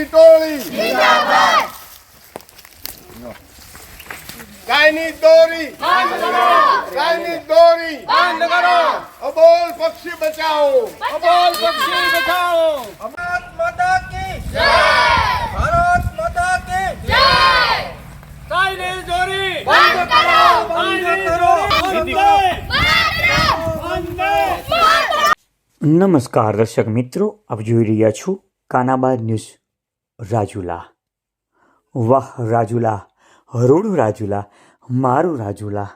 ગાયની ટોળી ગાયની દોરી ગાયની દોરી બંધ કરો અબોલ પક્ષી બચાવો અબોલ પક્ષી બચાવો ભારત માતા કી જય ભારત માતા કી જય કાયની દોરી બંધ કરો બંધ કરો નમસ્કાર દર્શક મિત્રો આપ જોઈ રહ્યા છો કાનાબા ન્યૂઝ રાજુલા. વાહ, રાજુલા. હરોડું રાજુલા. મારું રાજુલા.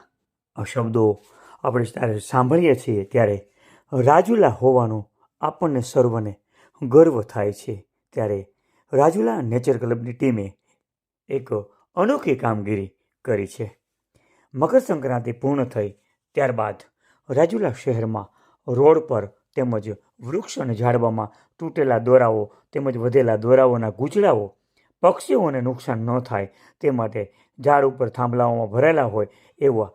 શબ્દો આપણે જ્યારે સાંભળીએ છીએ ત્યારે રાજુલા હોવાનો આપણને સર્વને ગર્વ થાય છે. ત્યારે રાજુલા નેચર ક્લબની ટીમે એક અનોખી કામગીરી કરી છે. મકર સંક્રાંતિ પૂર્ણ થઈ ત્યારબાદ રાજુલા શહેરમાં રોડ પર તેમજ વૃક્ષ અને ઝાડવામાં તૂટેલા દોરાઓ તેમજ વધેલા દોરાઓના ગૂંચડાઓ પક્ષીઓને નુકસાન ન થાય તે માટે ઝાડ ઉપર થાંભલાઓમાં ભરેલા હોય એવા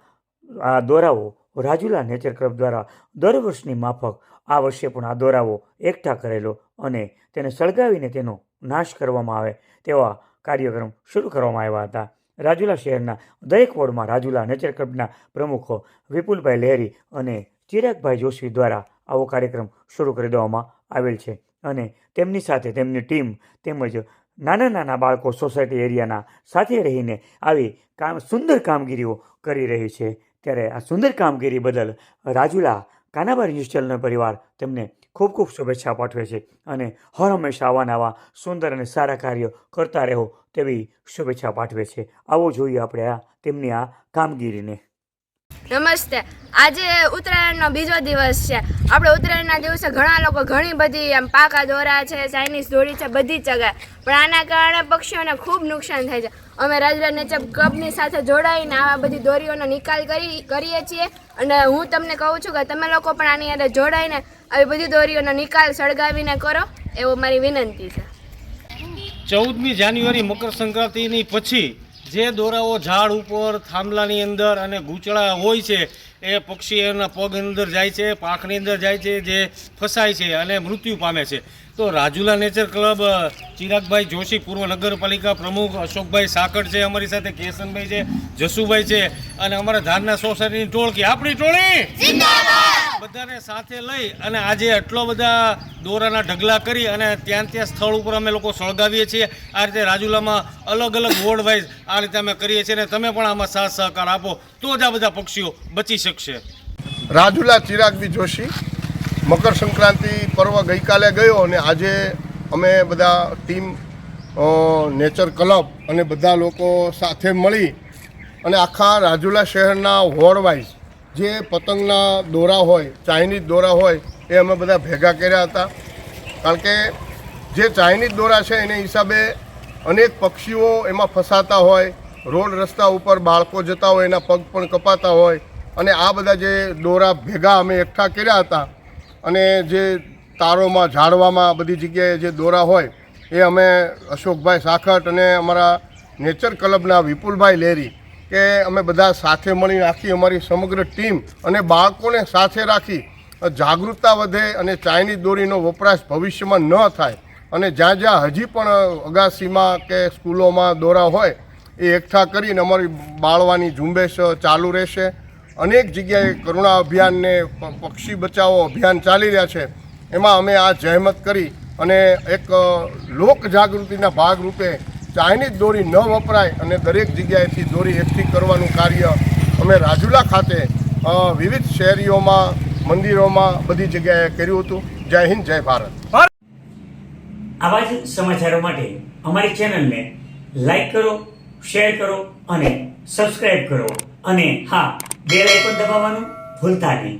આ દોરાઓ રાજુલા નેચર ક્લબ દ્વારા દર વર્ષની માફક આ વર્ષે પણ આ દોરાઓ એકઠા કરેલો અને તેને સળગાવીને તેનો નાશ કરવામાં આવે તેવા કાર્યક્રમ શરૂ કરવામાં આવ્યા હતા. રાજુલા શહેરના દરેક વોર્ડમાં રાજુલા નેચર ક્લબના પ્રમુખો વિપુલભાઈ લહેરી અને ચિરાગભાઈ જોશી દ્વારા આવો કાર્યક્રમ શરૂ કરી દેવામાં આવેલ છે. અને તેમની સાથે તેમની ટીમ તેમજ નાના નાના બાળકો સોસાયટી એરિયાના સાથે રહીને આવી કામ સુંદર કામગીરીઓ કરી રહી છે. ત્યારે આ સુંદર કામગીરી બદલ રાજુલા કાનાબા ન્યૂઝ પરિવાર તેમને ખૂબ ખૂબ શુભેચ્છા પાઠવે છે અને હર હંમેશા આવા નવા સુંદર અને સારા કાર્યો કરતા રહો તેવી શુભેચ્છા પાઠવે છે. આવો જોઈએ આપણે આ તેમની આ કામગીરીને. નમસ્તે. આજે ઉત્તરાયણનો બીજો દિવસ છે. આપણે ઉત્તરાયણના દિવસે ઘણા લોકો ઘણી બધી આમ પાકા દોરા છે, ચાઇનીઝ દોરી છે, બધી ચગાય પણ આના કારણે પક્ષીઓને ખૂબ નુકસાન થાય છે. અમે રાજરા નેચર ક્લબની સાથે જોડાઈને આવા બધી દોરીઓનો નિકાલ કરી, કરીએ છીએ. અને હું તમને કહું છું કે તમે લોકો પણ આની અંદર જોડાઈને આવી બધી દોરીઓનો નિકાલ સળગાવીને કરો, એવો મારી વિનંતી છે. ચૌદમી જાન્યુઆરી મકર સંક્રાંતિની પછી જે દોરાઓ ઝાડ ઉપર, થાંભલાની અંદર અને ગૂંચળા હોય છે, એ પક્ષી એના પગ અંદર જાય છે, પાંખની અંદર જાય છે, જે ફસાય છે અને મૃત્યુ પામે છે. તો રાજુલા નેચર ક્લબ ચિરાગભાઈ જોશી, પૂર્વ નગરપાલિકા પ્રમુખ અશોકભાઈ સાકડ છે, અમારી સાથે કેસનભાઈ છે, જસુભાઈ છે અને અમારા ધારના સોસાયટીની ટોળકી, આપણી ટોળી! બધાને સાથે લઈ અને આજે આટલો બધા દોરાના ઢગલા કરી અને ત્યાં ત્યાં સ્થળ ઉપર અમે લોકો સળગાવીએ છીએ. આ રીતે રાજુલામાં અલગ અલગ વોર્ડ વાઇઝ આ રીતે અમે કરીએ છીએ અને તમે પણ આમાં સાથ સહકાર આપો. તો જ આ બધા પક્ષીઓ બચી શકશે. રાજુલા ચિરાગજી જોશી, મકર સંક્રાંતિ પર્વ ગઈકાલે ગયો અને આજે અમે બધા ટીમ નેચર ક્લબ અને બધા લોકો સાથે મળી અને આખા રાજુલા શહેરના વોર્ડ વાઇઝ જે પતંગના દોરા હોય, ચાઇનીઝ દોરા હોય, એ અમે બધા ભેગા કર્યા હતા. કારણ કે જે ચાઇનીઝ દોરા છે, એને હિસાબે અનેક પક્ષીઓ એમાં ફસાતા હોય, રોડ રસ્તા ઉપર બાળકો જતા હોય, એના પગ પણ કપાતા હોય. અને આ બધા જે દોરા ભેગા અમે એકઠા કર્યા હતા અને જે તારોમાં, ઝાડવામાં બધી જગ્યાએ જે દોરા હોય, એ અમે અશોકભાઈ સાખટ અને અમારા નેચર ક્લબના વિપુલભાઈ લેરી કે અમે બધા સાથે મળીને આખી અમારી સમગ્ર ટીમ અને બાળકોને સાથે રાખી જાગૃતતા વધે અને ચાઇનીઝ દોરીનો વપરાશ ભવિષ્યમાં ન થાય. અને જ્યાં જ્યાં હજી પણ અગાસીમાં કે સ્કૂલોમાં દોરા હોય, એ એકઠા કરીને અમારી બાળવાની ઝુંબેશ ચાલુ રહેશે. અનેક જગ્યાએ કરુણા અભિયાનને પક્ષી બચાવો અભિયાન ચાલી રહ્યા છે. એમાં અમે આ જહેમત કરી અને એક લોક જાગૃતિના ભાગરૂપે ચાઇનીઝ દોરી ન વપરાય અને દરેક જગ્યાએથી દોરી એકઠી કરવાનું કાર્ય અમે રાજુલા ખાતે વિવિધ શહેરીઓમાં મંદિરોમાં બધી જગ્યાએ કર્યું હતું. જય હિન્દ, જય ભારત. આવા જ સમાચારો માટે અમારી ચેનલને લાઈક કરો, શેર કરો અને સબસ્ક્રાઇબ કરો. અને હા, બેલ આઇકોન દબાવવાનું ભૂલતા નહીં.